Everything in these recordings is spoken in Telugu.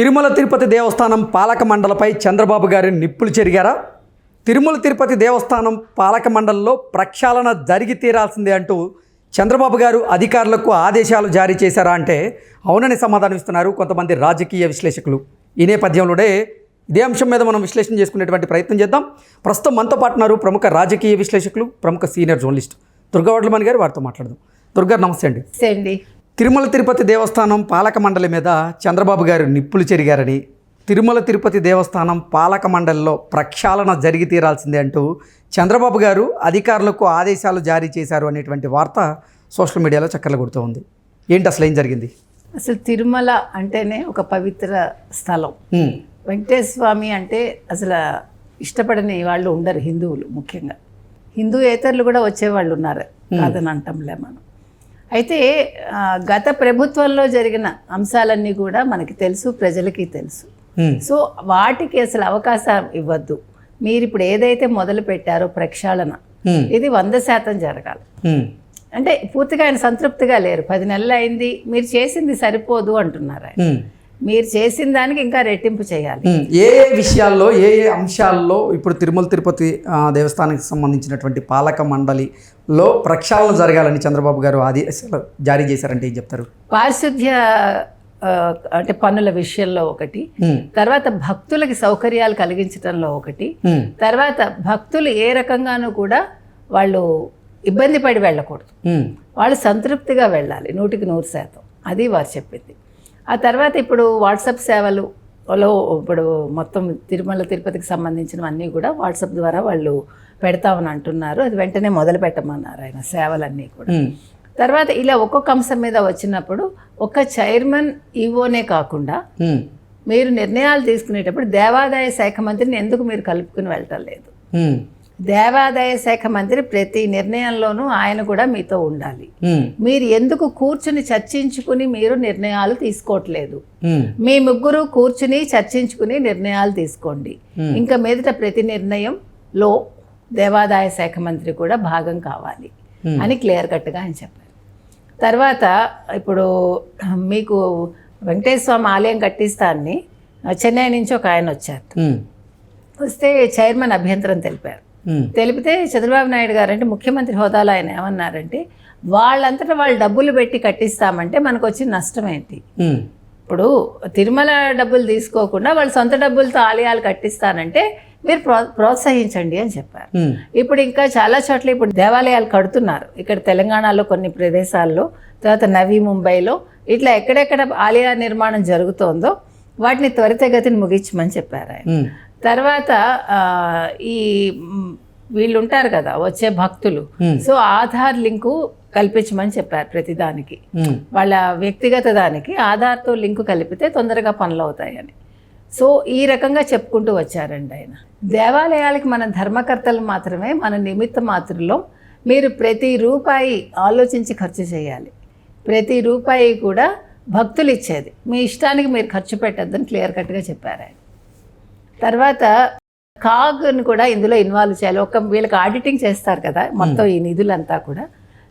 తిరుమల తిరుపతి దేవస్థానం పాలక మండలిపై చంద్రబాబు గారి నిప్పులు చెరిగారా? తిరుమల తిరుపతి దేవస్థానం పాలక మండలిలో ప్రక్షాళన జరిగి తీరాల్సిందే అంటూ చంద్రబాబు గారు అధికారులకు ఆదేశాలు జారీ చేశారా అంటే అవునని సమాధానం ఇస్తున్నారు కొంతమంది రాజకీయ విశ్లేషకులు. ఈ నేపథ్యంలోనే ఇదే అంశం మీద మనం విశ్లేషణ చేసుకునేటువంటి ప్రయత్నం చేద్దాం. ప్రస్తుతం మనతో పాటు ఉన్నారు ప్రముఖ రాజకీయ విశ్లేషకులు ప్రముఖ సీనియర్ జర్నలిస్ట్ దుర్గావడ్లమణి గారు వారితో మాట్లాడదాం. దుర్గా నమస్తే అండి. అండి. తిరుమల తిరుపతి దేవస్థానం పాలక మండలి మీద చంద్రబాబు గారు నిప్పులు చెరిగారని తిరుమల తిరుపతి దేవస్థానం పాలక మండలిలో ప్రక్షాళన జరిగి తీరాల్సిందే అంటూ చంద్రబాబు గారు అధికారులకు ఆదేశాలు జారీ చేశారు అనేటువంటి వార్త సోషల్ మీడియాలో చక్కర్లు కొడుతూ ఉంది. ఏంటి అసలు ఏం జరిగింది? అసలు తిరుమల అంటేనే ఒక పవిత్ర స్థలం. స్వామి అంటే అసలు ఇష్టపడని వాళ్ళు ఉండరు హిందువులు ముఖ్యంగా. హిందూయేతరులు కూడా వచ్చేవాళ్ళు ఉన్నారు. కాదని అంటంలే మనం. అయితే గత ప్రభుత్వంలో జరిగిన అంశాలన్నీ కూడా మనకి తెలుసు ప్రజలకి తెలుసు. సో వాటికి అసలు అవకాశం ఇవ్వద్దు మీరు ఇప్పుడు ఏదైతే మొదలు పెట్టారో ప్రక్షాళన. ఇది వంద శాతం జరగాలి. అంటే పూర్తిగా ఆయన సంతృప్తిగా లేరు పది నెలలు అయింది మీరు చేసింది సరిపోదు అంటున్నారు ఆయన. మీరు చేసిన దానికి ఇంకా రెట్టింపు చేయాలి. ఏ ఏ విషయాల్లో ఏ ఏ అంశాల్లో ఇప్పుడు తిరుమల తిరుపతి దేవస్థానానికి సంబంధించినటువంటి పాలక మండలిలో ప్రక్షాళన జరగాలని చంద్రబాబు గారు ఆదేశాలు జారీ చేశారంటే ఏం చెప్తారు పారిశుద్ధ్య అంటే పనుల విషయంలో ఒకటి. తర్వాత భక్తులకి సౌకర్యాలు కలిగించడంలో ఒకటి. తర్వాత భక్తులు ఏ రకంగానూ కూడా వాళ్ళు ఇబ్బంది పడి వెళ్ళకూడదు. వాళ్ళు సంతృప్తిగా వెళ్ళాలి నూటికి నూరు శాతం అది వారు చెప్పింది ఆ తర్వాత ఇప్పుడు వాట్సాప్ సేవలు లో ఇప్పుడు మొత్తం తిరుమల తిరుపతికి సంబంధించినవన్నీ కూడా వాట్సాప్ ద్వారా వాళ్ళు పెడతామని అంటున్నారు అది వెంటనే మొదలు పెట్టమన్నారు ఆయన సేవలన్నీ కూడా. తర్వాత ఇలా ఒక్కొక్క అంశం మీద వచ్చినప్పుడు ఒక చైర్మన్ ఈవోనే కాకుండా. మీరు నిర్ణయాలు తీసుకునేటప్పుడు దేవాదాయ శాఖ మంత్రిని ఎందుకు మీరు కలుపుకుని వెళ్ళటం లేదు. దేవాదాయ శాఖ మంత్రి ప్రతి నిర్ణయంలోనూ ఆయన కూడా మీతో ఉండాలి. మీరు ఎందుకు కూర్చుని చర్చించుకుని మీరు నిర్ణయాలు తీసుకోవట్లేదు. మీ ముగ్గురు కూర్చుని చర్చించుకుని నిర్ణయాలు తీసుకోండి ఇంకా మీదట ప్రతి నిర్ణయంలో దేవాదాయ శాఖ మంత్రి కూడా భాగం కావాలి అని క్లియర్ కట్గా ఆయన చెప్పారు తర్వాత ఇప్పుడు మీకు వెంకటేశ్వర స్వామి ఆలయం కట్టిస్తాన్ని చెన్నై నుంచి ఒక ఆయన వచ్చారు. వస్తే చైర్మన్ అభ్యంతరం తెలిపారు. తెలిపితే చంద్రబాబు నాయుడు గారు అంటే ముఖ్యమంత్రి హోదాలో ఆయన ఏమన్నారంటే వాళ్ళంతటా వాళ్ళు డబ్బులు పెట్టి కట్టిస్తామంటే మనకు వచ్చిన నష్టం ఏంటి హ్మ్. ఇప్పుడు తిరుమల డబ్బులు తీసుకోకుండా వాళ్ళు సొంత డబ్బులతో ఆలయాలు కట్టిస్తానంటే మీరు ప్రో ప్రోత్సహించండి అని చెప్పారు హ్మ్. ఇప్పుడు ఇంకా చాలా చోట్ల ఇప్పుడు దేవాలయాలు కడుతున్నారు ఇక్కడ తెలంగాణలో కొన్ని ప్రదేశాల్లో తర్వాత నవీ ముంబైలో ఇట్లా ఎక్కడెక్కడ ఆలయ నిర్మాణం జరుగుతోందో వాటిని త్వరితగతిని ముగించమని చెప్పారు ఆయన. తర్వాత ఈ వీళ్ళు ఉంటారు కదా వచ్చే భక్తులు. సో ఆధార్ లింకు కల్పించమని చెప్పారు ప్రతిదానికి. హ్మ్. వాళ్ళ వ్యక్తిగత దానికి ఆధార్తో లింకు కలిపితే తొందరగా పనులు అవుతాయని. సో ఈ రకంగా చెప్పుకుంటూ వచ్చారండి ఆయన. దేవాలయాలకి మన ధర్మకర్తలు మాత్రమే మన నిమిత్త మాత్రలో మీరు ప్రతి రూపాయి ఆలోచించి ఖర్చు చేయాలి. ప్రతి రూపాయి కూడా భక్తులు ఇచ్చేది. మీ ఇష్టానికి మీరు ఖర్చు పెట్టద్దని క్లియర్ కట్గా చెప్పారు ఆయన. తర్వాత కాగ్ని కూడా ఇందులో ఇన్వాల్వ్ చేయాలి ఒక వీళ్ళకి ఆడిటింగ్ చేస్తారు కదా మొత్తం ఈ నిధులంతా కూడా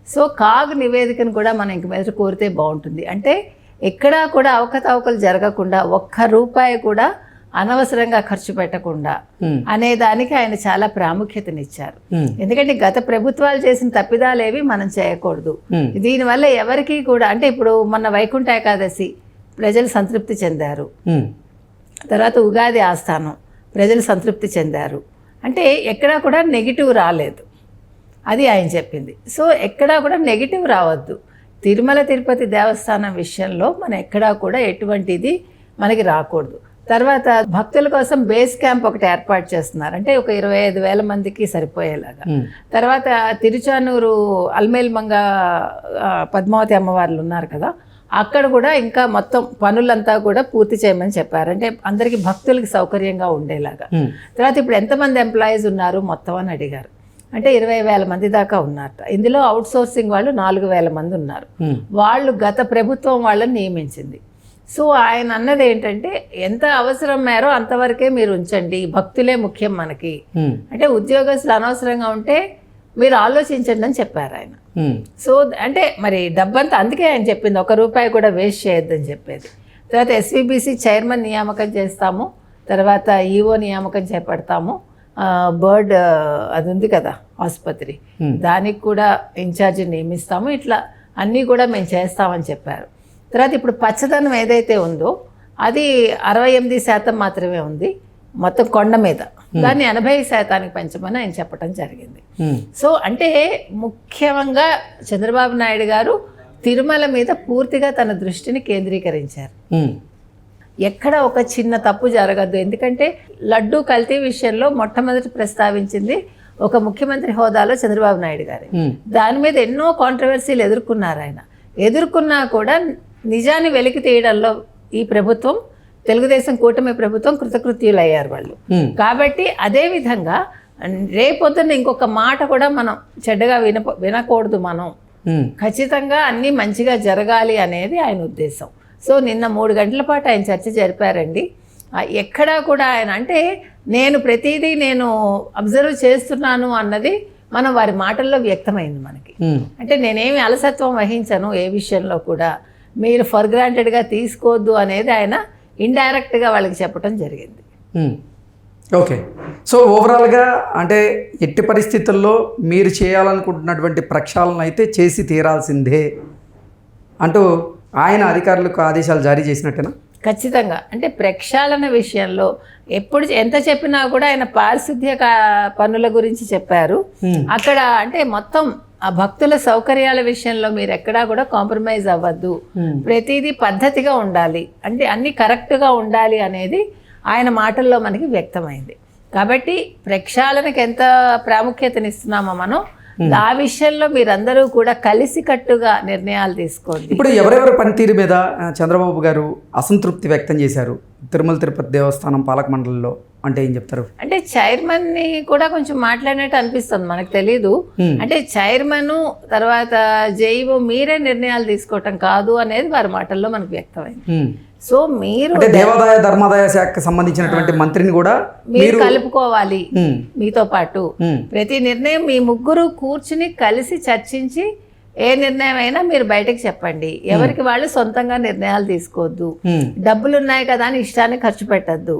సో కాగ్ నివేదికను కూడా మనం ఇంక మీద కోరితే బాగుంటుంది అంటే ఎక్కడా కూడా అవకతవకలు జరగకుండా ఒక్క రూపాయి కూడా అనవసరంగా ఖర్చు పెట్టకుండా హ్మ్. అనే దానికి ఆయన చాలా ప్రాముఖ్యతనిచ్చారు హ్మ్. ఎందుకంటే గత ప్రభుత్వాలు చేసిన తప్పిదాలేవి మనం చేయకూడదు. దీనివల్ల ఎవరికి కూడా అంటే ఇప్పుడు మొన్న వైకుంఠ ఏకాదశి ప్రజలు సంతృప్తి చెందారు. తర్వాత ఉగాది ఆస్థానం. ప్రజలు సంతృప్తి చెందారు. అంటే ఎక్కడా కూడా నెగిటివ్ రాలేదు. అది ఆయన చెప్పింది. సో ఎక్కడా కూడా నెగిటివ్ రావద్దు. తిరుమల తిరుపతి దేవస్థానం విషయంలో మనం ఎక్కడా కూడా ఎటువంటిది మనకి రాకూడదు. తర్వాత భక్తుల కోసం బేస్ క్యాంప్ ఒకటి ఏర్పాటు చేస్తున్నారు. అంటే ఒక ఇరవై ఐదు వేల మందికి సరిపోయేలాగా. తర్వాత తిరుచానూరు అల్మేల్మంగ పద్మావతి అమ్మవార్లు ఉన్నారు కదా. అక్కడ కూడా ఇంకా మొత్తం పనులంతా కూడా పూర్తి చేయమని చెప్పారు. అంటే అందరికీ భక్తులకి సౌకర్యంగా ఉండేలాగా. తర్వాత ఇప్పుడు ఎంతమంది ఎంప్లాయీస్ ఉన్నారు మొత్తం అని అడిగారు. అంటే ఇరవై వేల మంది దాకా ఉన్నారట. ఇందులో అవుట్ సోర్సింగ్ వాళ్ళు నాలుగు వేల మంది ఉన్నారు. వాళ్ళు గత ప్రభుత్వం వాళ్ళని నియమించింది. సో ఆయన అన్నది ఏంటంటే ఎంత అవసరం మేరో అంతవరకే మీరు ఉంచండి. భక్తులే ముఖ్యం మనకి. అంటే ఉద్యోగస్తులు అనవసరంగా ఉంటే మీరు ఆలోచించండి అని చెప్పారు ఆయన. సో అంటే మరి డబ్బంతా అందుకే ఆయన చెప్పింది ఒక రూపాయి కూడా వేస్ట్ చేయొద్దని చెప్పేది. తర్వాత ఎస్విబిసి చైర్మన్ నియామకం చేస్తాము తర్వాత ఈఓ నియామకం చేపడతాము బర్డ్ అది ఉంది కదా ఆసుపత్రి. దానికి కూడా ఇన్ఛార్జి నియమిస్తాము ఇట్లా అన్నీ కూడా మేము చేస్తామని చెప్పారు. తర్వాత ఇప్పుడు పచ్చదనం ఏదైతే ఉందో అది అరవై ఎనిమిది శాతం మాత్రమే ఉంది మొత్తం కొండ మీద. దాన్ని ఎనభై శాతానికి పెంచమని ఆయన చెప్పడం జరిగింది. ఉమ్, సో అంటే ముఖ్యంగా చంద్రబాబు నాయుడు గారు తిరుమల మీద పూర్తిగా తన దృష్టిని కేంద్రీకరించారు. ఉమ్, ఎక్కడ ఒక చిన్న తప్పు జరగద్దు. ఎందుకంటే లడ్డు కల్తీ విషయంలో మొట్టమొదటి ప్రస్తావించింది ఒక ముఖ్యమంత్రి హోదాలో చంద్రబాబు నాయుడు గారు. దాని మీద ఎన్నో కాంట్రవర్సీలు ఎదుర్కొన్నారు ఆయన. ఎదుర్కొన్నా కూడా నిజాన్ని వెలికి తీయడంలో ఈ ప్రభుత్వం తెలుగుదేశం కూటమి ప్రభుత్వం కృతకృత్యులు అయ్యారు వాళ్ళు కాబట్టి అదే విధంగా రేపొద్దున ఇంకొక మాట కూడా మనం చెడ్డగా విన వినకూడదు మనం. ఖచ్చితంగా అన్నీ మంచిగా జరగాలి అనేది ఆయన ఉద్దేశం. సో నిన్న మూడు గంటల పాటు ఆయన చర్చ జరిపారండి. ఎక్కడా కూడా ఆయన అంటే నేను ప్రతిదీ నేను అబ్జర్వ్ చేస్తున్నాను అన్నది మనం వారి మాటల్లో వ్యక్తమైంది మనకి. అంటే నేనేమి అలసత్వం వహించను ఏ విషయంలో కూడా. మీరు ఫర్ గ్రాంటెడ్గా తీసుకోవద్దు అనేది ఆయన ఇండైరెక్ట్గా వాళ్ళకి చెప్పడం జరిగింది. ఓకే. సో ఓవరాల్గా అంటే ఎట్టి పరిస్థితుల్లో మీరు చేయాలనుకుంటున్నటువంటి ప్రక్షాళన అయితే చేసి తీరాల్సిందే అంటూ ఆయన అధికారులకు ఆదేశాలు జారీ చేసినట్టేనా? ఖచ్చితంగా. అంటే ప్రక్షాళన విషయంలో ఎప్పుడు ఎంత చెప్పినా కూడా ఆయన పారిశుద్ధ్య పనుల గురించి చెప్పారు. అక్కడ అంటే మొత్తం ఆ భక్తుల సౌకర్యాల విషయంలో మీరు ఎక్కడా కూడా కాంప్రమైజ్ అవ్వద్దు. Hmm. ప్రతిదీ పద్ధతిగా ఉండాలి. అంటే అన్ని కరెక్ట్గా ఉండాలి అనేది ఆయన మాటల్లో మనకి వ్యక్తమైంది. కాబట్టి ప్రక్షాళనకి ఎంత ప్రాముఖ్యతనిస్తున్నామో మనం ఆ విషయంలో మీరందరూ కూడా కలిసికట్టుగా నిర్ణయాలు తీసుకోండి. ఇప్పుడు ఎవరెవరి పనితీరు మీద చంద్రబాబు గారు అసంతృప్తి వ్యక్తం చేశారు? తిరుమల తిరుపతి దేవస్థానం పాలక మండలిలో అంటే ఏం చెప్తారు? అంటే చైర్మన్ని కూడా కొంచెం మాట్లాడినట్టు అనిపిస్తుంది మనకు తెలీదు. అంటే చైర్మన్ తర్వాత జైవో మీరే నిర్ణయాలు తీసుకోవటం కాదు అనేది వారి మాటల్లో మనకు వ్యక్తమైంది. సో మీరు అంటే దేవాదాయ ధర్మాదాయ శాఖకు సంబంధించినటువంటి మంత్రిని కూడా మీరు కలుపుకోవాలి మీతో పాటు. ప్రతి నిర్ణయం మీ ముగ్గురు కూర్చుని కలిసి చర్చించి ఏ నిర్ణయం అయినా మీరు బయటకు చెప్పండి. ఎవరికి వాళ్ళు సొంతంగా నిర్ణయాలు తీసుకోవద్దు. డబ్బులు ఉన్నాయి కదా అని ఇష్టాన్ని ఖర్చు పెట్టద్దు.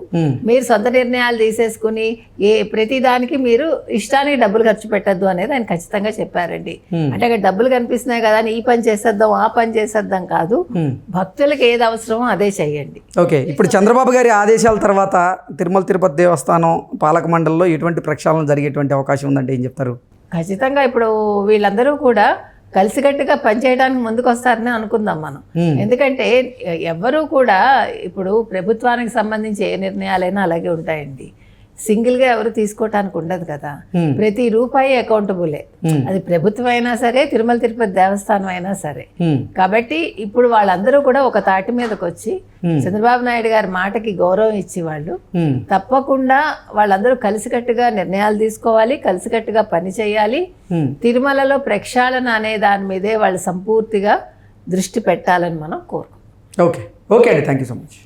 మీరు సొంత నిర్ణయాలు తీసేసుకుని ఏ ప్రతి దానికి మీరు ఇష్టానికి డబ్బులు ఖర్చు పెట్టద్దు అనేది ఆయన ఖచ్చితంగా చెప్పారండి. అంటే అక్కడ డబ్బులు కనిపిస్తున్నాయి కదా అని ఈ పని చేసేద్దాం ఆ పని చేసేద్దాం కాదు. భక్తులకు ఏది అవసరమో అదే చెయ్యండి ఓకే. ఇప్పుడు చంద్రబాబు గారి ఆదేశాల తర్వాత తిరుమల తిరుపతి దేవస్థానం పాలక మండలిలో ఎటువంటి ప్రక్షాళన జరిగేటువంటి అవకాశం ఉందంటే ఏం చెప్తారు? ఖచ్చితంగా ఇప్పుడు వీళ్ళందరూ కూడా కలిసికట్టుగా పనిచేయడానికి ముందుకు వస్తారని అనుకుందాం మనం. ఎందుకంటే ఎవ్వరూ కూడా ఇప్పుడు ప్రభుత్వానికి సంబంధించి ఏ నిర్ణయాలైనా అలాగే ఉంటాయండి సింగిల్గా ఎవరు తీసుకోవటానికి ఉండదు కదా. ప్రతి రూపాయి అకౌంటబులే. అది ప్రభుత్వం అయినా సరే తిరుమల తిరుపతి దేవస్థానం అయినా సరే కాబట్టి ఇప్పుడు వాళ్ళందరూ కూడా ఒక తాటి మీదకి వచ్చి. చంద్రబాబు నాయుడు గారి మాటకి గౌరవం ఇచ్చి వాళ్ళు తప్పకుండా వాళ్ళందరూ కలిసికట్టుగా నిర్ణయాలు తీసుకోవాలి కలిసికట్టుగా పని చేయాలి. తిరుమలలో ప్రక్షాళన అనే దాని మీదే వాళ్ళు సంపూర్తిగా దృష్టి పెట్టాలని మనం కోరుకుంటాం ఓకే. ఓకే అండి. Thank you so much.